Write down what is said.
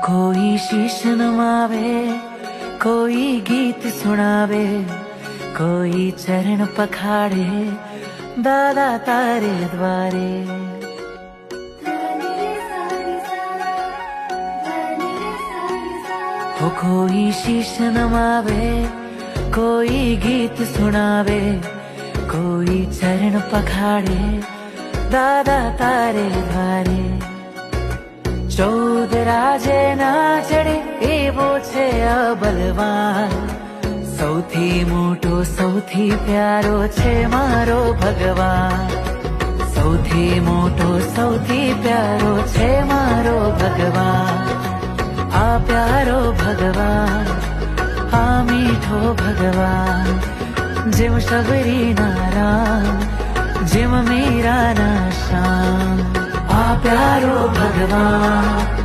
કોઈ શીશ નમાવે કોઈ ગીત સુણાવે કોઈ ચરણ પખાડે દાદા તારે દ્વારે ઓ કોઈ શીશ નમાવે કોઈ ગીત સુણાવે કોઈ ચરણ પખાડે દાદા તારે દ્વારે ચૌદ રાજે ના ચડે એવો છે આ બલવાન સૌથી મોટો સૌથી પ્યારો છે મારો ભગવાન સૌથી મોટો સૌથી પ્યારો છે મારો ભગવાન આ પ્યારો ભગવાન આ મીઠો ભગવાન જેમ શબરી નારામ જેમ મીરા ના શ્યામ प्यारो भगवान